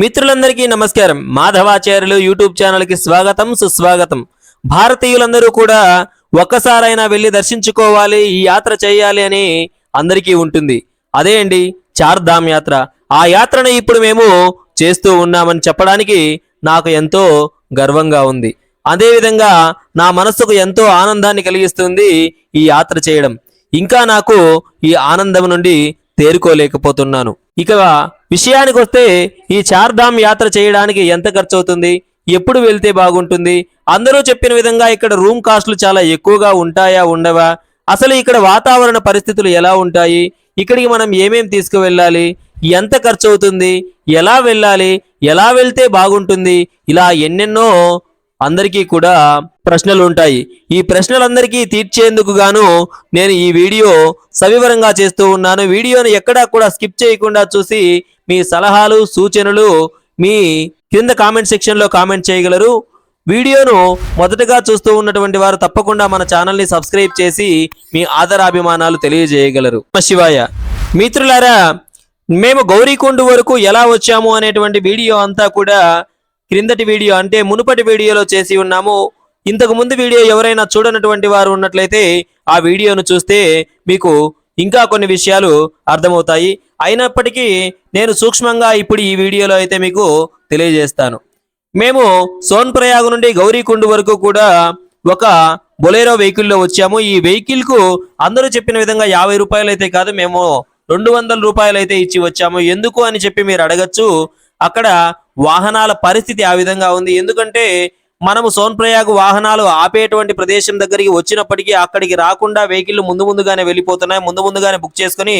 మిత్రులందరికీ నమస్కారం. మాధవాచార్యులు యూట్యూబ్ ఛానల్కి స్వాగతం సుస్వాగతం. భారతీయులందరూ కూడా ఒక్కసారైనా వెళ్ళి దర్శించుకోవాలి ఈ యాత్ర చేయాలి అని అందరికీ ఉంటుంది. అదే అండి చార్ధామ్ యాత్ర. ఆ యాత్రను ఇప్పుడు మేము చేస్తూ ఉన్నామని చెప్పడానికి నాకు ఎంతో గర్వంగా ఉంది. అదేవిధంగా నా మనస్సుకు ఎంతో ఆనందాన్ని కలిగిస్తుంది ఈ యాత్ర చేయడం. ఇంకా నాకు ఈ ఆనందం నుండి తేరుకోలేకపోతున్నాను. ఇక విషయానికి వస్తే ఈ చార్ధామ్ యాత్ర చేయడానికి ఎంత ఖర్చు అవుతుంది ఎప్పుడు వెళ్తే బాగుంటుంది? అందరూ చెప్పిన విధంగా ఇక్కడ రూమ్ కాస్ట్లు చాలా ఎక్కువగా ఉంటాయా ఉండవా? అసలు ఇక్కడ వాతావరణ పరిస్థితులు ఎలా ఉంటాయి? ఇక్కడికి మనం ఏమేం తీసుకువెళ్ళాలి? ఎంత ఖర్చు అవుతుంది ఎలా వెళ్ళాలి? ఎలా వెళ్తే బాగుంటుంది? ఇలా ఎన్నెన్నో అందరికీ కూడా ప్రశ్నలు ఉంటాయి ఈ ప్రశ్నలందరికీ తీర్చేందుకు గాను నేను ఈ వీడియో సవివరంగా చేస్తూ ఉన్నాను. వీడియోను ఎక్కడా కూడా స్కిప్ చేయకుండా చూసి మీ సలహాలు సూచనలు మీ కింద కామెంట్ సెక్షన్లో కామెంట్ చేయగలరు. వీడియోను మొదటగా చూస్తూ ఉన్నటువంటి వారు తప్పకుండా మన ఛానల్ని సబ్స్క్రైబ్ చేసి మీ ఆదరాభిమానాలు తెలియజేయగలరు. శివాయ. మిత్రులారా మేము గౌరీకొండ వరకు ఎలా వచ్చాము అనేటువంటి వీడియో అంతా కూడా క్రిందటి వీడియో అంటే మునుపటి వీడియోలో చేసి ఉన్నాము. ఇంతకు ముందు వీడియో ఎవరైనా చూడనటువంటి వారు ఉన్నట్లయితే ఆ వీడియోను చూస్తే మీకు ఇంకా కొన్ని విషయాలు అర్థమవుతాయి. అయినప్పటికీ నేను సూక్ష్మంగా ఇప్పుడు ఈ వీడియోలో అయితే మీకు తెలియజేస్తాను. మేము సోన్ ప్రయాగ్ నుండి గౌరీకుండ్ వరకు కూడా ఒక బొలేరో వెహికల్లో వచ్చాము. ఈ వెహికల్కు అందరూ చెప్పిన విధంగా యాభై రూపాయలు అయితే కాదు మేము రెండు వందల రూపాయలు అయితే ఇచ్చి వచ్చాము. ఎందుకు అని చెప్పి మీరు అడగచ్చు. అక్కడ వాహనాల పరిస్థితి ఆ విధంగా ఉంది. ఎందుకంటే మనము సోన్ప్రయాగ్ వాహనాలు ఆపేటువంటి ప్రదేశం దగ్గరికి వచ్చినప్పటికీ అక్కడికి రాకుండా వెహికల్ ముందు ముందుగానే వెళ్ళిపోతున్నాయి. ముందు ముందుగానే బుక్ చేసుకుని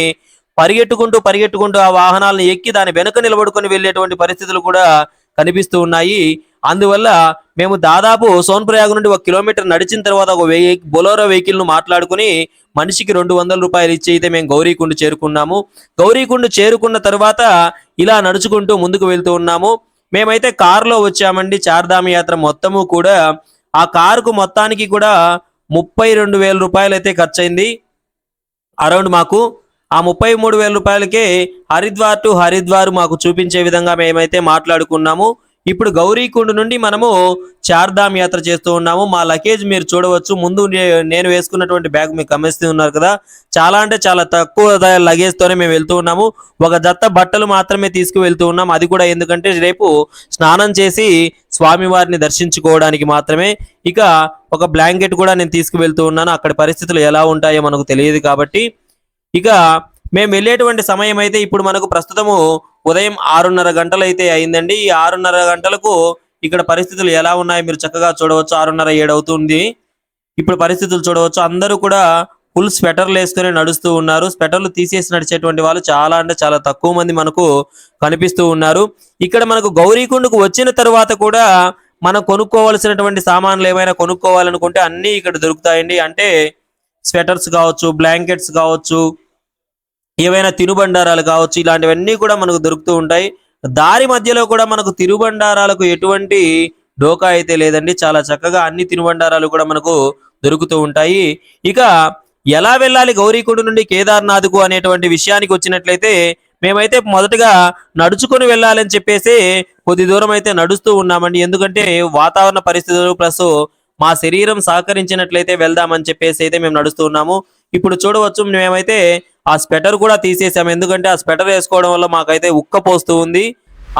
పరిగెట్టుకుంటూ పరిగెట్టుకుంటూ ఆ వాహనాలను ఎక్కి దాని వెనుక నిలబడుకొని వెళ్ళేటువంటి పరిస్థితులు కూడా కనిపిస్తూ ఉన్నాయి. అందువల్ల మేము దాదాపు సోన్ ప్రయాగ్ నుండి ఒక కిలోమీటర్ నడిచిన తర్వాత ఒక వెహి బొలోరో వెహికల్ను మాట్లాడుకుని మనిషికి రెండు వందల రూపాయలు ఇచ్చి అయితే మేము గౌరీకుండ్ చేరుకున్నాము. గౌరీకుండ్ చేరుకున్న తర్వాత ఇలా నడుచుకుంటూ ముందుకు వెళ్తూ ఉన్నాము. మేమైతే కారులో వచ్చామండి. చార్ధామ యాత్ర మొత్తము కూడా ఆ కారుకు మొత్తానికి కూడా ముప్పై రెండు వేల రూపాయలు అయితే ఖర్చయింది. అరౌండ్ మాకు ఆ ముప్పై మూడు వేల రూపాయలకే హరిద్వార్ టు హరిద్వార్ మాకు చూపించే విధంగా మేమైతే మాట్లాడుకున్నాము. ఇప్పుడు గౌరీకుండ నుండి మనము చార్ధామ్ యాత్ర చేస్తూ ఉన్నాము. మా లగేజ్ మీరు చూడవచ్చు. ముందు నేను వేసుకున్నటువంటి బ్యాగ్ మీకు గమనిస్తూ ఉన్నారు కదా. చాలా అంటే చాలా తక్కువ లగేజ్తోనే మేము వెళ్తూ ఉన్నాము. ఒక జత బట్టలు మాత్రమే తీసుకు వెళ్తూ ఉన్నాం. అది కూడా ఎందుకంటే రేపు స్నానం చేసి స్వామివారిని దర్శించుకోవడానికి మాత్రమే. ఇక ఒక బ్లాంకెట్ కూడా నేను తీసుకువెళ్తూ ఉన్నాను. అక్కడ పరిస్థితులు ఎలా ఉంటాయో మనకు తెలియదు కాబట్టి. ఇక మేము వెళ్ళేటువంటి సమయం అయితే ఇప్పుడు మనకు ప్రస్తుతము ఉదయం ఆరున్నర గంటలైతే అయితే అయిందండి. ఈ ఆరున్నర గంటలకు ఇక్కడ పరిస్థితులు ఎలా ఉన్నాయి మీరు చక్కగా చూడవచ్చు. ఆరున్నర ఏడు అవుతుంది. ఇప్పుడు పరిస్థితులు చూడవచ్చు. అందరూ కూడా ఫుల్ స్వెటర్లు వేసుకొని నడుస్తూ ఉన్నారు. స్వెటర్లు తీసేసి నడిచేటువంటి వాళ్ళు చాలా అంటే చాలా తక్కువ మంది మనకు కనిపిస్తూ ఉన్నారు. ఇక్కడ మనకు గౌరీకుండకు వచ్చిన తర్వాత కూడా మనం కొనుక్కోవాల్సినటువంటి సామాన్లు ఏమైనా కొనుక్కోవాలనుకుంటే అన్నీ ఇక్కడ దొరుకుతాయండి. అంటే స్వెటర్స్ కావచ్చు బ్లాంకెట్స్ కావచ్చు ఏవైనా తినుబండారాలు కావచ్చు ఇలాంటివన్నీ కూడా మనకు దొరుకుతూ ఉంటాయి. దారి మధ్యలో కూడా మనకు తినుబండారాలకు ఎటువంటి డోకా అయితే లేదండి. చాలా చక్కగా అన్ని తినుబండారాలు కూడా మనకు దొరుకుతూ ఉంటాయి. ఇక ఎలా వెళ్ళాలి గౌరీకుండ నుండి కేదార్నాథ్కు అనేటువంటి విషయానికి వచ్చినట్లయితే మేమైతే మొదటగా నడుచుకొని వెళ్ళాలని చెప్పేసి కొద్ది దూరం అయితే నడుస్తూ ఉన్నామండి. ఎందుకంటే వాతావరణ పరిస్థితులు ప్లస్ మా శరీరం సహకరించినట్లయితే వెళ్దామని చెప్పేసి అయితే మేము నడుస్తూ ఉన్నాము. ఇప్పుడు చూడవచ్చు మేమైతే ఆ స్వెటర్ కూడా తీసేసాము ఎందుకంటే ఆ స్వెటర్ వేసుకోవడం వల్ల మాకైతే ఉక్క పోస్తూ ఉంది.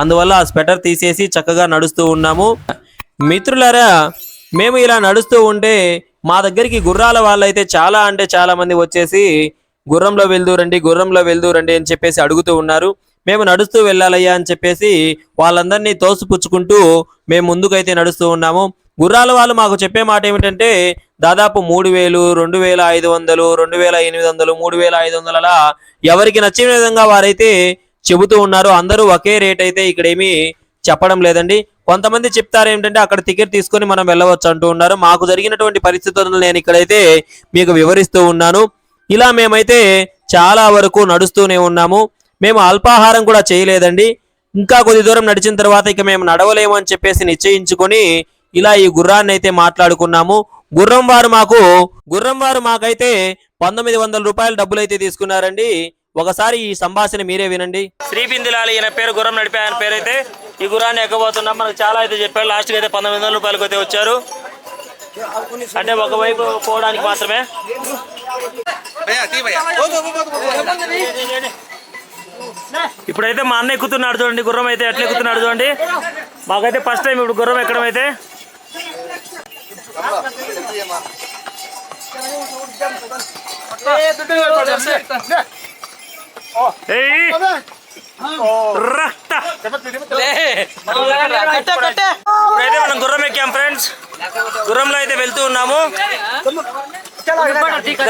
అందువల్ల ఆ స్వెటర్ తీసేసి చక్కగా నడుస్తూ ఉన్నాము. మిత్రులారా మేము ఇలా నడుస్తూ ఉంటే మా దగ్గరికి గుర్రాల వాళ్ళైతే చాలా అంటే చాలా మంది వచ్చేసి గుర్రంలో వెళ్దూరండి గుర్రంలో వెళ్దూరండి అని చెప్పేసి అడుగుతూ ఉన్నారు. మేము నడుస్తూ వెళ్ళాలయ్యా అని చెప్పేసి వాళ్ళందరినీ తోసిపుచ్చుకుంటూ మేము ముందుకైతే నడుస్తూ ఉన్నాము. గుర్రాల వాళ్ళు మాకు చెప్పే మాట ఏమిటంటే దాదాపు మూడు వేలు రెండు వేల ఐదు వందలు రెండు వేల ఎనిమిది వందలు మూడు వేల ఐదు వందల అలా ఎవరికి నచ్చిన విధంగా వారైతే చెబుతూ ఉన్నారు. అందరూ ఒకే రేట్ అయితే ఇక్కడ ఏమీ చెప్పడం లేదండి. కొంతమంది చెప్తారు ఏంటంటే అక్కడ టికెట్ తీసుకొని మనం వెళ్ళవచ్చు అంటూ ఉన్నారు. మాకు జరిగినటువంటి పరిస్థితులను నేను ఇక్కడైతే మీకు వివరిస్తూ ఉన్నాను. ఇలా మేమైతే చాలా వరకు నడుస్తూనే ఉన్నాము. మేము అల్పాహారం కూడా చేయలేదండి. ఇంకా కొద్ది దూరం నడిచిన తర్వాత ఇక మేము నడవలేము అని చెప్పేసి నిశ్చయించుకొని ఇలా ఈ గుర్రాన్ని అయితే మాట్లాడుకున్నాము. గుర్రం వారు మాకు గుర్రం వారు మాకైతే పంతొమ్మిది వందల రూపాయలు డబ్బులు అయితే తీసుకున్నారండి. ఒకసారి ఈ సంభాషణ మీరే వినండి. శ్రీబిందులాలి ఈయన పేరు గుర్రం నడిపే ఆయన అయితే ఈ గుర్రాన్ని ఎక్కబోతున్నాం. మనకు చాలా అయితే చెప్పారు. లాస్ట్ అయితే పంతొమ్మిది వందల రూపాయలకు అయితే వచ్చారు. అంటే ఒకవైపు పోవడానికి మాత్రమే. ఇప్పుడైతే మా అన్న ఎక్కుతున్నాడు చూడండి. గుర్రం అయితే ఎట్లా ఎక్కుతున్నాడు చూడండి. మాకైతే ఫస్ట్ టైం ఇప్పుడు గుర్రం ఎక్కడం అయితే. ఏయ్! ఇప్పుడైతే మనం గుర్రం ఎక్కాం ఫ్రెండ్స్ గుర్రంలో అయితే వెళ్తూ ఉన్నాము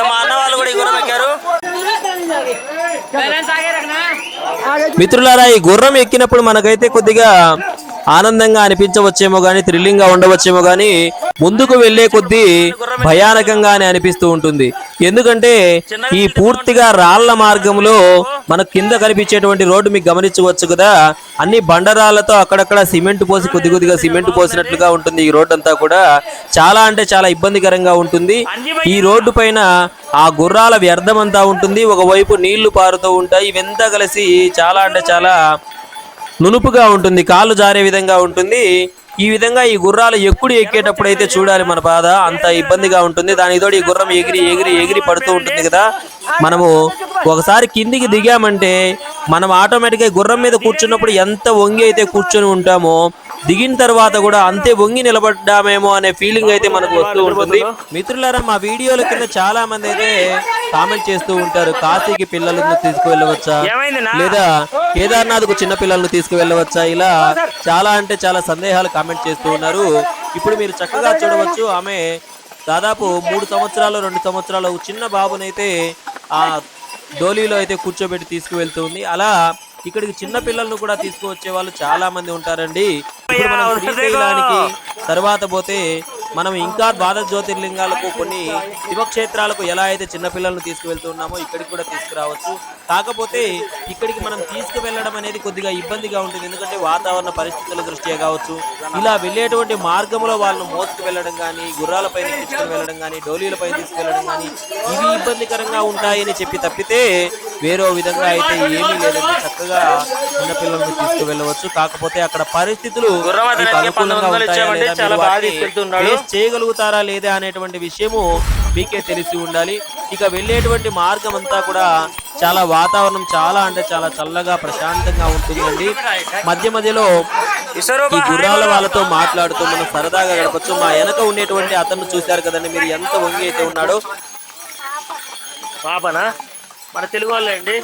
మా అన్న వాళ్ళు కూడా ఈ గుర్రం ఎక్కారు మిత్రులారా ఈ గుర్రం ఎక్కినప్పుడు మనకైతే కొద్దిగా ఆనందంగా అనిపించవచ్చేమో కానీ థ్రిల్లింగ్గా ఉండవచ్చేమో కానీ ముందుకు వెళ్ళే కొద్దీ భయానకంగానే అనిపిస్తూ ఉంటుంది. ఎందుకంటే ఈ పూర్తిగా రాళ్ళ మార్గంలో మన కింద కనిపించేటువంటి రోడ్డు మీకు గమనించవచ్చు కదా అన్ని బండరాళ్ళతో అక్కడక్కడ సిమెంట్ పోసి కొద్ది కొద్దిగా సిమెంట్ పోసినట్లుగా ఉంటుంది ఈ రోడ్డు అంతా కూడా. చాలా అంటే చాలా ఇబ్బందికరంగా ఉంటుంది. ఈ రోడ్డు పైన ఆ గుర్రాల వ్యర్థమంతా ఉంటుంది. ఒకవైపు నీళ్ళు పారుతూ ఉంటాయి. ఇవంతా కలిసి చాలా అంటే చాలా నునుపుగా ఉంటుంది కాళ్ళు జారే విధంగా ఉంటుంది. ఈ విధంగా ఈ గుర్రాలు ఎక్కుడు ఎక్కేటప్పుడు అయితే చూడాలి మన బాధ. అంత ఇబ్బందిగా ఉంటుంది. దానితోటి ఈ గుర్రం ఎగిరి ఎగిరి ఎగిరి పడుతూ ఉంటుంది కదా. మనము ఒకసారి కిందికి దిగామంటే మనం ఆటోమేటిక్గా గుర్రం మీద కూర్చున్నప్పుడు ఎంత వంగి అయితే కూర్చొని ఉంటామో దిగిన తర్వాత కూడా అంతే వంగి నిలబడ్డామేమో అనే ఫీలింగ్ అయితే మనకు వస్తూ ఉంటుంది. మిత్రులారా మా వీడియోల కింద చాలా మంది అయితే కామెంట్ చేస్తూ ఉంటారు. కాశీకి పిల్లలను తీసుకువెళ్ళవచ్చా? లేదా కేదార్నాథ్కు చిన్న పిల్లలను తీసుకువెళ్ళవచ్చా? ఇలా చాలా అంటే చాలా సందేహాలు కామెంట్ చేస్తూ ఉన్నారు. ఇప్పుడు మీరు చక్కగా చూడవచ్చు ఆమె దాదాపు మూడు సంవత్సరాలు రెండు సంవత్సరాలు చిన్న బాబునైతే ఆ డోలీలో అయితే కూర్చోబెట్టి తీసుకువెళ్తుంది అలా ఇక్కడికి చిన్న పిల్లలను కూడా తీసుకువచ్చే వాళ్ళు చాలా మంది ఉంటారండి. శ్రీశైలానికి తర్వాత పోతే మనం ఇంకా ద్వాదశ జ్యోతిర్లింగాలకు కొన్ని శివక్షేత్రాలకు ఎలా అయితే చిన్న పిల్లలను తీసుకువెళ్తున్నామో ఇక్కడికి కూడా తీసుకురావచ్చు. కాకపోతే ఇక్కడికి మనం తీసుకువెళ్ళడం అనేది కొద్దిగా ఇబ్బందిగా ఉంటుంది. ఎందుకంటే వాతావరణ పరిస్థితుల దృష్ట్యా కావచ్చు. ఇలా వెళ్ళేటువంటి మార్గంలో వాళ్ళను మోసుకు వెళ్ళడం కానీ గుర్రాలపై తీసుకుని వెళ్ళడం కానీ డోలీలపై తీసుకెళ్ళడం కానీ ఇవి ఇబ్బందికరంగా ఉంటాయని చెప్పి తప్పితే వేరే విధంగా అయితే ఏమీ లేదండి. చక్కగా చిన్న పిల్లల్ని తీసుకువెళ్ళవచ్చు. కాకపోతే అక్కడ పరిస్థితులు అనుకూలంగా ఉంటాయా face చేయగలుగుతారా లేదా అనేటువంటి విషయము మీకే తెలిసి ఉండాలి. ఇక వెళ్ళేటువంటి మార్గం అంతా కూడా చాలా వాతావరణం చాలా అంటే చాలా చల్లగా ప్రశాంతంగా ఉంటుందండి. మధ్య మధ్యలో ఈ గుర్రాల వాళ్ళతో మాట్లాడుతూ మనం సరదాగా గడపచ్చు మా వెనక ఉండేటువంటి అతను చూశారు కదండి. మీరు ఎంత వంగి అయితే ఉన్నాడో. పాపనా? మన తెలుగు వాళ్ళే అండి.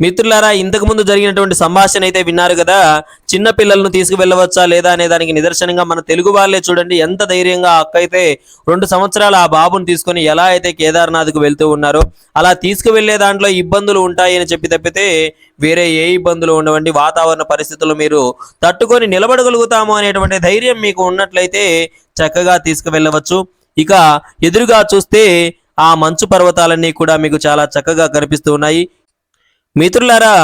మిత్రులారా ఇంతకు ముందు జరిగినటువంటి సంభాషణ అయితే విన్నారు కదా. చిన్న పిల్లలను తీసుకువెళ్ళవచ్చా లేదా అనే దానికి నిదర్శనంగా మన తెలుగు వాళ్ళే చూడండి ఎంత ధైర్యంగా అక్క అయితే రెండు సంవత్సరాలు ఆ బాబుని తీసుకొని ఎలా అయితే కేదార్నాథ్కు వెళ్తూ ఉన్నారో అలా తీసుకువెళ్ళే దాంట్లో ఇబ్బందులు ఉంటాయని చెప్పి తప్పితే వేరే ఏ ఇబ్బందులు ఉండవండి. వాతావరణ పరిస్థితులు మీరు తట్టుకొని నిలబడగలుగుతాము అనేటువంటి ధైర్యం మీకు ఉన్నట్లయితే చక్కగా తీసుకువెళ్ళవచ్చు. ఇక ఎదురుగా చూస్తే ఆ మంచు పర్వతాలన్నీ కూడా మీకు చాలా చక్కగా కనిపిస్తూ ఉన్నాయి. మిత్రులారా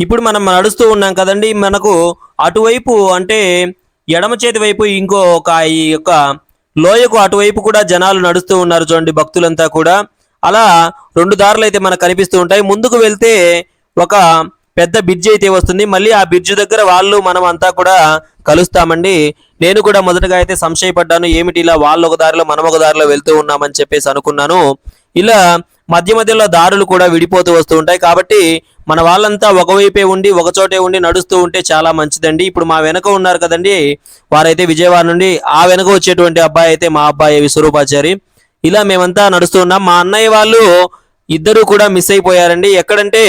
ఇప్పుడు మనం నడుస్తూ ఉన్నాం కదండి. మనకు అటువైపు అంటే ఎడమ చేతి వైపు ఇంకో ఒక ఈ యొక్క లోయకు అటువైపు కూడా జనాలు నడుస్తూ ఉన్నారు చూడండి భక్తులంతా కూడా. అలా రెండు దారులు అయితే మనకు కనిపిస్తూ ఉంటాయి. ముందుకు వెళ్తే ఒక పెద్ద బ్రిడ్జ్ అయితే వస్తుంది. మళ్ళీ ఆ బ్రిడ్జ్ దగ్గర వాళ్ళు మనం అంతా కూడా కలుస్తామండి. నేను కూడా మొదటగా అయితే సంశయపడ్డాను. ఏమిటి ఇలా వాళ్ళు ఒక దారిలో మనం ఒక దారిలో వెళ్తూ ఉన్నామని చెప్పేసి అనుకున్నాను. ఇలా మధ్య మధ్యలో దారులు కూడా విడిపోతూ వస్తూ ఉంటాయి. కాబట్టి మన వాళ్ళంతా ఒకవైపే ఉండి ఒకచోటే ఉండి నడుస్తూ ఉంటే చాలా మంచిదండి. ఇప్పుడు మా వెనక ఉన్నారు కదండి వారైతే విజయవాడ నుండి ఆ వెనక వచ్చేటువంటి అబ్బాయి అయితే మా అబ్బాయి విశ్వరూపాచారి ఇలా మేమంతా నడుస్తూ ఉన్నాం. మా అన్నయ్య వాళ్ళు ఇద్దరు కూడా మిస్ అయిపోయారండి. ఎక్కడంటే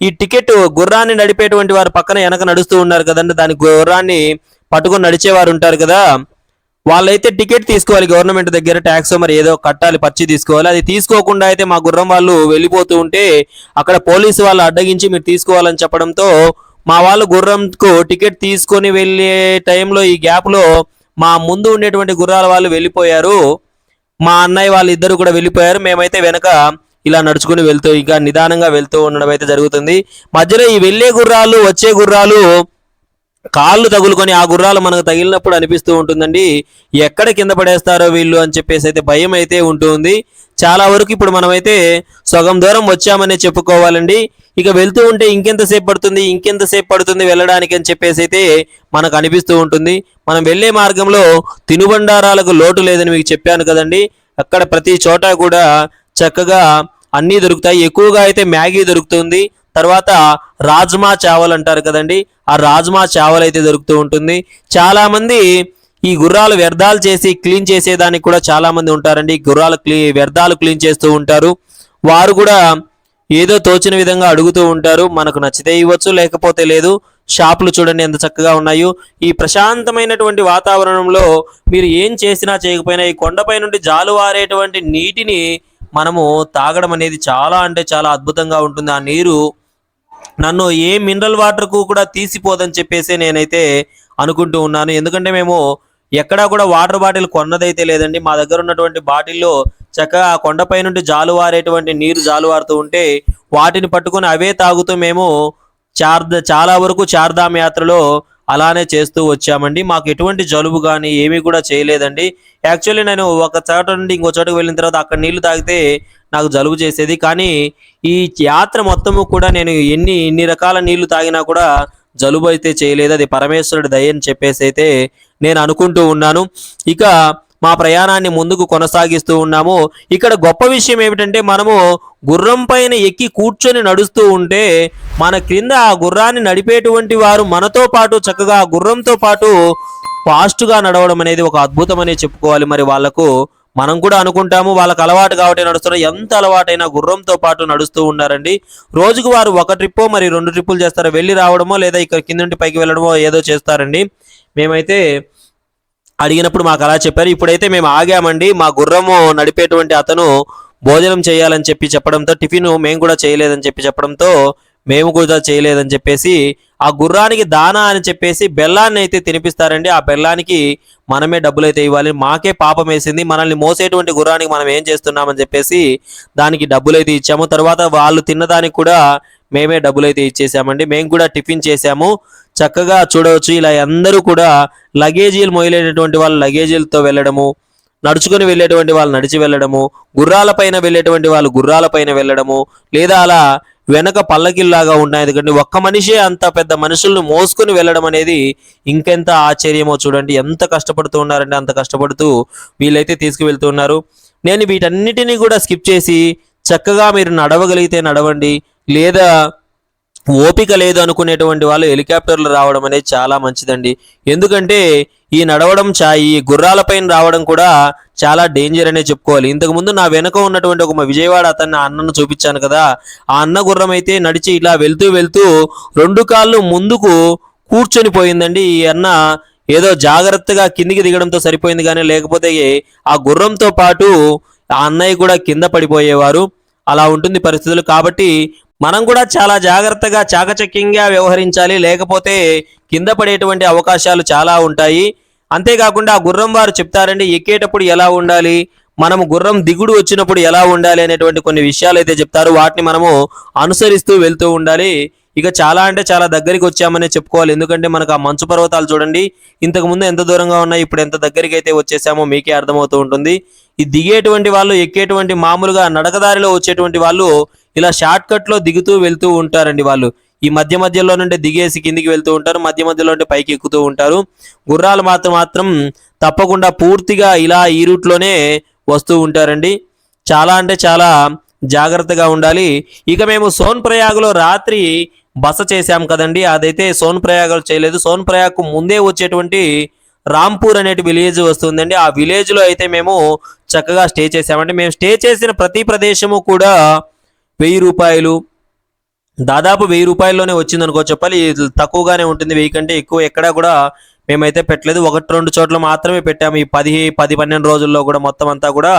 ఈ టికెట్ గుర్రాన్ని నడిపేటువంటి వారు పక్కన వెనక నడుస్తూ ఉన్నారు కదండి. దాని గుర్రాన్ని పట్టుకొని నడిచేవారు ఉంటారు కదా. వాళ్ళైతే టికెట్ తీసుకోవాలి. గవర్నమెంట్ దగ్గర ట్యాక్స్ మరి ఏదో కట్టాలి పర్చి తీసుకోవాలి. అది తీసుకోకుండా అయితే మా గుర్రం వాళ్ళు వెళ్ళిపోతూ ఉంటే అక్కడ పోలీసు వాళ్ళు అడ్డగించి మీరు తీసుకోవాలని చెప్పడంతో మా వాళ్ళు గుర్రంకు టికెట్ తీసుకొని వెళ్ళే టైంలో ఈ గ్యాప్లో మా ముందు ఉండేటువంటి గుర్రాల వాళ్ళు వెళ్ళిపోయారు. మా అన్నయ్య వాళ్ళు ఇద్దరు కూడా వెళ్ళిపోయారు. మేమైతే వెనక ఇలా నడుచుకుని వెళ్తూ ఇంకా నిదానంగా వెళ్తూ ఉండడం అయితే జరుగుతుంది. మధ్యలో ఈ వెళ్ళే గుర్రాలు వచ్చే గుర్రాలు కాళ్ళు తగులుకొని ఆ గుర్రాలు మనకు తగిలినప్పుడు అనిపిస్తూ ఉంటుందండి. ఎక్కడ కింద పడేస్తారో వీళ్ళు అని చెప్పేసి అయితే భయం అయితే ఉంటుంది. చాలా వరకు ఇప్పుడు మనమైతే సగం దూరం వచ్చామనే చెప్పుకోవాలండి. ఇక వెళ్తూ ఉంటే ఇంకెంతసేపు పడుతుంది ఇంకెంతసేపు పడుతుంది వెళ్ళడానికి అని చెప్పేసి అయితే మనకు అనిపిస్తూ ఉంటుంది. మనం వెళ్ళే మార్గంలో తినుబండారాలకు లోటు లేదని మీకు చెప్పాను కదండి. అక్కడ ప్రతి చోట కూడా చక్కగా అన్నీ దొరుకుతాయి. ఎక్కువగా అయితే మ్యాగీ దొరుకుతుంది. తర్వాత రాజ్మా చావల్ అంటారు కదండి. ఆ రాజ్మా చావల్ అయితే దొరుకుతూ ఉంటుంది. చాలామంది ఈ గుర్రాలు వ్యర్థాలు చేసి క్లీన్ చేసేదానికి కూడా చాలామంది ఉంటారండి. గుర్రాలు క్లీ వ్యర్థాలు క్లీన్ చేస్తూ ఉంటారు. వారు కూడా ఏదో తోచిన విధంగా అడుగుతూ ఉంటారు. మనకు నచ్చితే ఇవ్వచ్చు లేకపోతే లేదు. షాపులు చూడండి ఎంత చక్కగా ఉన్నాయో. ఈ ప్రశాంతమైనటువంటి వాతావరణంలో మీరు ఏం చేసినా చేయకపోయినా ఈ కొండపై నుండి జాలువారేటువంటి నీటిని మనము తాగడం అనేది చాలా అంటే చాలా అద్భుతంగా ఉంటుంది. ఆ నీరు నన్ను ఏ మినరల్ వాటర్కు కూడా తీసిపోదని చెప్పేసి నేనైతే అనుకుంటూ ఉన్నాను. ఎందుకంటే మేము ఎక్కడా కూడా వాటర్ బాటిల్ కొన్నదైతే లేదండి. మా దగ్గర ఉన్నటువంటి బాటిల్లో చక్కగా ఆ కొండపై నుండి జాలువారేటువంటి నీరు జాలువారుతూ ఉంటే వాటిని పట్టుకొని అవే తాగుతూ మేము చార్ చాలా వరకు చార్ధామ్ యాత్రలో అలానే చేస్తూ వచ్చామండి. మాకు ఎటువంటి జలుబు కానీ ఏమీ కూడా చేయలేదండి. యాక్చువల్లీ నేను ఒక చోట నుండి ఇంకో చోటకి వెళ్ళిన తర్వాత అక్కడ నీళ్ళు తాగితే నాకు జలుబు చేసేది. కానీ ఈ యాత్ర మొత్తము కూడా నేను ఎన్ని ఎన్ని రకాల నీళ్ళు తాగినా కూడా జలుబు అయితే చేయలేదు. అది పరమేశ్వరుడు దయ అని చెప్పేసి అయితే నేను అనుకుంటూ ఉన్నాను. ఇక మా ప్రయాణాన్ని ముందుకు కొనసాగిస్తూ ఉన్నాము. ఇక్కడ గొప్ప విషయం ఏమిటంటే మనము గుర్రం పైన ఎక్కి కూర్చొని నడుస్తూ ఉంటే మన క్రింద ఆ గుర్రాన్ని నడిపేటువంటి వారు మనతో పాటు చక్కగా ఆ గుర్రంతో పాటు ఫాస్ట్గా నడవడం అనేది ఒక అద్భుతమనే చెప్పుకోవాలి. మరి వాళ్ళకు మనం కూడా అనుకుంటాము వాళ్ళకి అలవాటు కాబట్టి నడుస్తున్నారు ఎంత అలవాటైనా గుర్రంతో పాటు నడుస్తూ ఉన్నారండి. రోజుకు వారు ఒక ట్రిప్పో మరి రెండు ట్రిప్పులు చేస్తారు? వెళ్ళి రావడమో లేదా ఇక్కడ కింద నుండి పైకి వెళ్ళడమో ఏదో చేస్తారండి. మేమైతే అడిగినప్పుడు మాకు అలా చెప్పారు. ఇప్పుడైతే మేము ఆగామండి. మా గుర్రము నడిపేటువంటి అతను భోజనం చేయాలని చెప్పి చెప్పడంతో టిఫిన్ మేము కూడా చేయలేదని చెప్పి చెప్పడంతో మేము కూడా చేయలేదని చెప్పేసి ఆ గుర్రానికి దానా అని చెప్పేసి బెల్లాన్ని అయితే తినిపిస్తారండి. ఆ బెల్లానికి మనమే డబ్బులు అయితే ఇవ్వాలి. మాకే పాపం వేసింది. మనల్ని మోసేటువంటి గుర్రానికి మనం ఏం చేస్తున్నామని చెప్పేసి దానికి డబ్బులు అయితే ఇచ్చాము. తర్వాత వాళ్ళు తిన్నదానికి కూడా మేమే డబ్బులు అయితే ఇచ్చేసామండి. మేము కూడా టిఫిన్ చేసాము. చక్కగా చూడవచ్చు. ఇలా అందరూ కూడా లగేజీలు మోయలేనటువంటి వాళ్ళు లగేజీలతో వెళ్ళడము నడుచుకుని వెళ్ళేటువంటి వాళ్ళు నడిచి వెళ్ళడము గుర్రాలపైన వెళ్ళేటువంటి వాళ్ళు గుర్రాలపైన వెళ్ళడము లేదా అలా వెనక పల్లకిల్లాగా ఉన్నాయి. ఎందుకంటే ఒక్క మనిషే అంత పెద్ద మనుషులను మోసుకుని వెళ్ళడం అనేది ఇంకెంత ఆశ్చర్యమో చూడండి. ఎంత కష్టపడుతూ ఉన్నారంటే అంత కష్టపడుతూ వీళ్ళైతే తీసుకువెళ్తూ ఉన్నారు. నేను వీటన్నిటినీ కూడా స్కిప్ చేసి చక్కగా మీరు నడవగలిగితే నడవండి. లేదా ఓపిక లేదు అనుకునేటువంటి వాళ్ళు హెలికాప్టర్లు రావడం అనేది చాలా మంచిదండి. ఎందుకంటే ఈ నడవడం చా ఈ గుర్రాలపైన రావడం కూడా చాలా డేంజర్ అనే చెప్పుకోవాలి. ఇంతకు ముందు నా వెనక ఉన్నటువంటి ఒక విజయవాడ అతన్ని అన్నను చూపించాను కదా. ఆ అన్న గుర్రం అయితే నడిచి ఇలా వెళ్తూ వెళ్తూ రెండు కాళ్ళు ముందుకు కూర్చొని పోయిందండి. ఈ అన్న ఏదో జాగ్రత్తగా కిందికి దిగడంతో సరిపోయింది కానీ లేకపోతే ఆ గుర్రంతో పాటు ఆ అన్నయ్య కూడా కింద పడిపోయేవారు. అలా ఉంటుంది పరిస్థితులు. కాబట్టి మనం కూడా చాలా జాగ్రత్తగా చాకచక్యంగా వ్యవహరించాలి. లేకపోతే కింద పడేటువంటి అవకాశాలు చాలా ఉంటాయి. అంతేకాకుండా ఆ గుర్రం వారు చెప్తారండి ఎక్కేటప్పుడు ఎలా ఉండాలి? మనము గుర్రం దిగుడు వచ్చినప్పుడు ఎలా ఉండాలి అనేటువంటి కొన్ని విషయాలు అయితే చెప్తారు. వాటిని మనము అనుసరిస్తూ వెళ్తూ ఉండాలి. ఇక చాలా అంటే చాలా దగ్గరికి వచ్చామనే చెప్పుకోవాలి. ఎందుకంటే మనకు ఆ మంచు పర్వతాలు చూడండి ఇంతకు ముందు ఎంత దూరంగా ఉన్నాయి ఇప్పుడు ఎంత దగ్గరికి అయితే వచ్చేసామో మీకే అర్థమవుతూ ఉంటుంది. ఈ దిగేటువంటి వాళ్ళు ఎక్కేటువంటి మామూలుగా నడకదారిలో వచ్చేటువంటి వాళ్ళు ఇలా షార్ట్ కట్లో దిగుతూ వెళ్తూ ఉంటారండి వాళ్ళు. ఈ మధ్య మధ్యలో నుండి దిగేసి కిందికి వెళ్తూ ఉంటారు మధ్య మధ్యలో నుండి పైకి ఎక్కుతూ ఉంటారు. గుర్రాలు మాత్రం మాత్రం తప్పకుండా పూర్తిగా ఇలా ఈ రూట్లోనే వస్తూ ఉంటారండి. చాలా అంటే చాలా జాగ్రత్తగా ఉండాలి. ఇక మేము సోన్ ప్రయాగ్లో రాత్రి బస చేశాం కదండి. అదైతే సోన్ ప్రయాగలు చేయలేదు. సోన్ ప్రయాగ్కు ముందే వచ్చేటువంటి రాంపూర్ అనేటి విలేజ్ వస్తుందండి. ఆ విలేజ్లో అయితే మేము చక్కగా స్టే చేసామండి మేము స్టే చేసిన ప్రతి ప్రదేశము కూడా వెయ్యి రూపాయలు. దాదాపు వెయ్యి రూపాయల్లోనే వచ్చింది అనుకో చెప్పాలి తక్కువగానే ఉంటుంది. వెయ్యి కంటే ఎక్కువ ఎక్కడా కూడా మేమైతే పెట్టలేదు. ఒకటి రెండు చోట్ల మాత్రమే పెట్టాము. ఈ పది పది పన్నెండు రోజుల్లో కూడా మొత్తం అంతా కూడా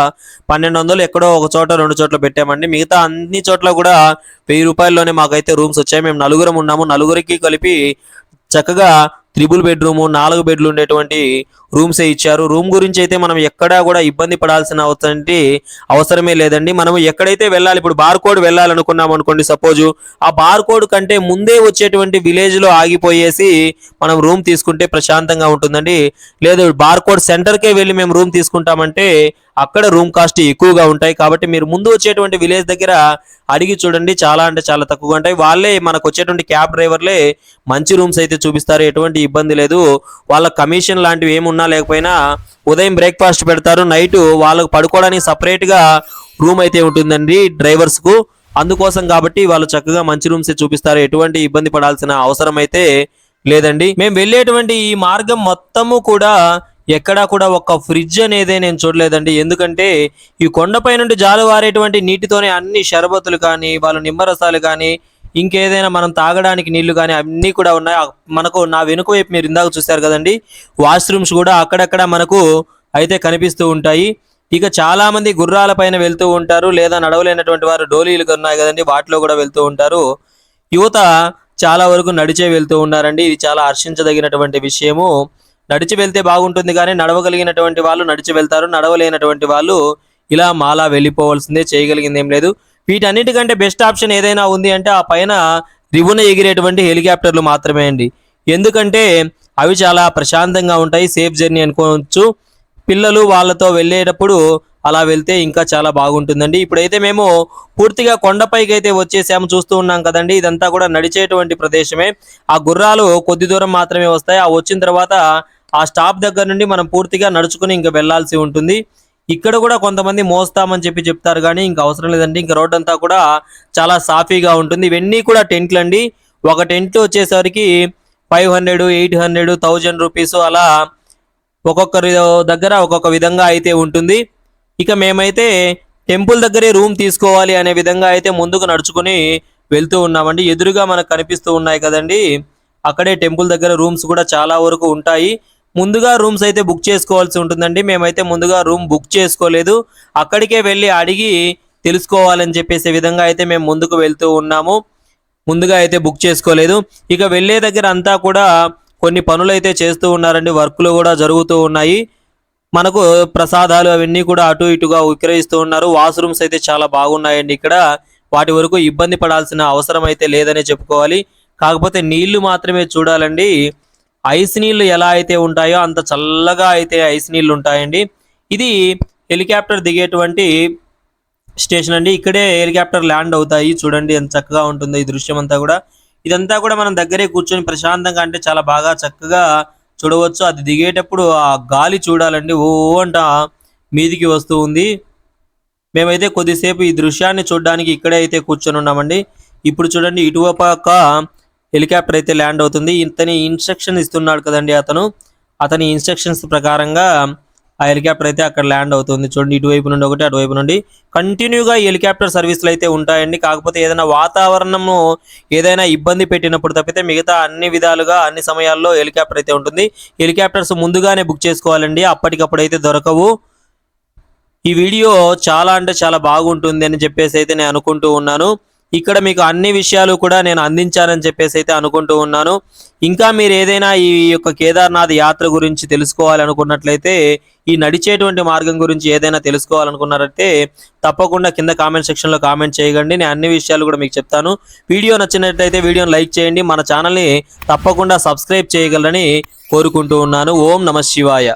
పన్నెండు వందలు ఎక్కడో ఒక చోట రెండు చోట్ల పెట్టామండి. మిగతా అన్ని చోట్ల కూడా వెయ్యి రూపాయల్లోనే మాకైతే రూమ్స్ వచ్చాయి. మేము నలుగురం ఉన్నాము. నలుగురికి కలిపి చక్కగా త్రిబుల్ బెడ్రూమ్ నాలుగు బెడ్లు ఉండేటువంటి రూమ్సే ఇచ్చారు. రూమ్ గురించి అయితే మనం ఎక్కడా కూడా ఇబ్బంది పడాల్సిన అవసరం అవసరమే లేదండి. మనం ఎక్కడైతే వెళ్ళాలి ఇప్పుడు బార్ కోడ్ వెళ్ళాలనుకున్నాం అనుకోండి సపోజు ఆ బార్ కోడ్ కంటే ముందే వచ్చేటువంటి విలేజ్లో ఆగిపోయేసి మనం రూమ్ తీసుకుంటే ప్రశాంతంగా ఉంటుందండి. లేదు బార్ కోడ్ సెంటర్కే వెళ్ళి మేము రూమ్ తీసుకుంటామంటే అక్కడ రూమ్ కాస్ట్ ఎక్కువగా ఉంటాయి. కాబట్టి మీరు ముందు వచ్చేటువంటి విలేజ్ దగ్గర అడిగి చూడండి. చాలా అంటే చాలా తక్కువగా ఉంటాయి. వాళ్ళే మనకు వచ్చేటువంటి క్యాబ్ డ్రైవర్లే మంచి రూమ్స్ అయితే చూపిస్తారు. ఎటువంటి ఇబ్బంది లేదు. వాళ్ళ కమిషన్ లాంటివి ఏమున్నా లేకపోయినా ఉదయం బ్రేక్ఫాస్ట్ పెడతారు. నైట్ వాళ్ళకు పడుకోవడానికి సపరేట్గా రూమ్ అయితే ఉంటుందండి డ్రైవర్స్కు. అందుకోసం కాబట్టి వాళ్ళు చక్కగా మంచి రూమ్స్ చూపిస్తారు. ఎటువంటి ఇబ్బంది పడాల్సిన అవసరం అయితే లేదండి. మేము వెళ్ళేటువంటి ఈ మార్గం మొత్తము కూడా ఎక్కడా కూడా ఒక ఫ్రిడ్జ్ అనేది నేను చూడలేదండి. ఎందుకంటే ఈ కొండపై నుండి జాలువారేటువంటి నీటితోనే అన్ని షరబతులు కానీ వాళ్ళ నిమ్మరసాలు కానీ ఇంకేదైనా మనం తాగడానికి నీళ్ళు కానీ అన్నీ కూడా ఉన్నాయి. మనకు నా వెనుక వైపు మీరు ఇందాక చూశారు కదండి. వాష్రూమ్స్ కూడా అక్కడక్కడ మనకు అయితే కనిపిస్తూ ఉంటాయి. ఇక చాలా మంది గుర్రాల పైన వెళ్తూ ఉంటారు. లేదా నడవలేనటువంటి వారు డోలీలు ఉన్నాయి కదండి. వాటిలో కూడా వెళ్తూ ఉంటారు. యువత చాలా వరకు నడిచే వెళ్తూ ఉన్నారండి. ఇది చాలా హర్షించదగినటువంటి విషయము. నడిచి వెళ్తే బాగుంటుంది కానీ నడవగలిగినటువంటి వాళ్ళు నడిచి వెళ్తారు. నడవలేనటువంటి వాళ్ళు ఇలా మాలా వెళ్ళిపోవాల్సిందే చేయగలిగింది ఏం లేదు. వీటన్నిటికంటే బెస్ట్ ఆప్షన్ ఏదైనా ఉంది అంటే ఆ పైన రివున ఎగిరేటువంటి హెలికాప్టర్లు మాత్రమే అండి. ఎందుకంటే అవి చాలా ప్రశాంతంగా ఉంటాయి సేఫ్ జర్నీ అనుకోవచ్చు. పిల్లలు వాళ్ళతో వెళ్ళేటప్పుడు అలా వెళ్తే ఇంకా చాలా బాగుంటుందండి. ఇప్పుడైతే మేము పూర్తిగా కొండపైకి అయితే వచ్చేసాము చూస్తూ ఉన్నాం కదండి. ఇదంతా కూడా నడిచేటువంటి ప్రదేశమే. ఆ గుర్రాలు కొద్ది దూరం మాత్రమే వస్తాయి. ఆ వచ్చిన తర్వాత ఆ స్టాప్ దగ్గర నుండి మనం పూర్తిగా నడుచుకుని ఇంకా వెళ్ళాల్సి ఉంటుంది. ఇక్కడ కూడా కొంతమంది మోస్తామని చెప్పి చెప్తారు కానీ ఇంకా అవసరం లేదండి. ఇంకా రోడ్ అంతా కూడా చాలా సాఫీగా ఉంటుంది. ఇవన్నీ కూడా టెంట్లు అండి. ఒక టెంట్ వచ్చేసరికి five hundred eight hundred thousand rupees అలా ఒక్కొక్కరి దగ్గర ఒక్కొక్క విధంగా అయితే ఉంటుంది. ఇక మేమైతే టెంపుల్ దగ్గరే రూమ్ తీసుకోవాలి అనే విధంగా అయితే ముందుకు నడుచుకుని వెళ్తూ ఉన్నామండి. ఎదురుగా మనకు కనిపిస్తూ ఉన్నాయి కదండి. అక్కడే టెంపుల్ దగ్గర రూమ్స్ కూడా చాలా వరకు ఉంటాయి. ముందుగా రూమ్స్ అయితే బుక్ చేసుకోవాల్సి ఉంటుందండి. మేమైతే ముందుగా రూమ్ బుక్ చేసుకోలేదు. అక్కడికే వెళ్ళి అడిగి తెలుసుకోవాలని చెప్పేసే విధంగా అయితే మేము ముందుకు వెళ్తూ ఉన్నాము. ముందుగా అయితే బుక్ చేసుకోలేదు. ఇక వెళ్ళే దగ్గర అంతా కూడా కొన్ని పనులు అయితే చేస్తూ ఉన్నారండి. వర్క్లు కూడా జరుగుతూ ఉన్నాయి. మనకు ప్రసాదాలు అవన్నీ కూడా అటు ఇటుగా విక్రయిస్తూ ఉన్నారు. వాష్రూమ్స్ అయితే చాలా బాగున్నాయండి ఇక్కడ. వాటి వరకు ఇబ్బంది పడాల్సిన అవసరం అయితే లేదనే చెప్పుకోవాలి. కాకపోతే నీళ్ళు మాత్రమే చూడాలండి. ఐస్ నీళ్ళు ఎలా అయితే ఉంటాయో అంత చల్లగా అయితే ఐస్ నీళ్ళు ఉంటాయండి. ఇది హెలికాప్టర్ దిగేటువంటి స్టేషన్ అండి. ఇక్కడే హెలికాప్టర్ ల్యాండ్ అవుతాయి. చూడండి ఎంత చక్కగా ఉంటుందో ఈ దృశ్యం అంతా కూడా. ఇదంతా కూడా మనం దగ్గరే కూర్చొని ప్రశాంతంగా అంటే చాలా బాగా చక్కగా చూడవచ్చు. అది దిగేటప్పుడు ఆ గాలి చూడాలండి. ఓ అంట మీదికి వస్తూ ఉంది. మేమైతే కొద్దిసేపు ఈ దృశ్యాన్ని చూడడానికి ఇక్కడే అయితే కూర్చొని ఉన్నామండి. ఇప్పుడు చూడండి ఇటువైపు హెలికాప్టర్ అయితే ల్యాండ్ అవుతుంది. ఇతని ఇన్స్ట్రక్షన్ ఇస్తున్నాడు కదండి అతను. అతని ఇన్స్ట్రక్షన్స్ ప్రకారంగా ఆ హెలికాప్టర్ అయితే అక్కడ ల్యాండ్ అవుతుంది. చూడండి ఇటువైపు నుండి ఒకటి అటువైపు నుండి. కంటిన్యూగా హెలికాప్టర్ సర్వీసులు అయితే ఉంటాయండి. కాకపోతే ఏదైనా వాతావరణము ఏదైనా ఇబ్బంది పెట్టినప్పుడు తప్పితే మిగతా అన్ని విధాలుగా అన్ని సమయాల్లో హెలికాప్టర్ అయితే ఉంటుంది. హెలికాప్టర్స్ ముందుగానే బుక్ చేసుకోవాలండి. అప్పటికప్పుడు అయితే దొరకవు. ఈ వీడియో చాలా అంటే చాలా బాగుంటుంది అని చెప్పేసి అయితే నేను అనుకుంటూ ఉన్నాను. ఇక్కడ మీకు అన్ని విషయాలు కూడా నేను అందించానని చెప్పేసి అయితే అనుకుంటూ ఉన్నాను. ఇంకా మీరు ఏదైనా ఈ యొక్క కేదార్నాథ్ యాత్ర గురించి తెలుసుకోవాలనుకున్నట్లయితే ఈ నడిచేటువంటి మార్గం గురించి ఏదైనా తెలుసుకోవాలనుకున్నారైతే తప్పకుండా కింద కామెంట్ సెక్షన్లో కామెంట్ చేయగండి నేను అన్ని విషయాలు కూడా మీకు చెప్తాను. వీడియో నచ్చినట్లయితే వీడియోని లైక్ చేయండి. మన ఛానల్ని తప్పకుండా సబ్స్క్రైబ్ చేయగలరని కోరుకుంటూ ఉన్నాను. ఓం నమ శివాయ.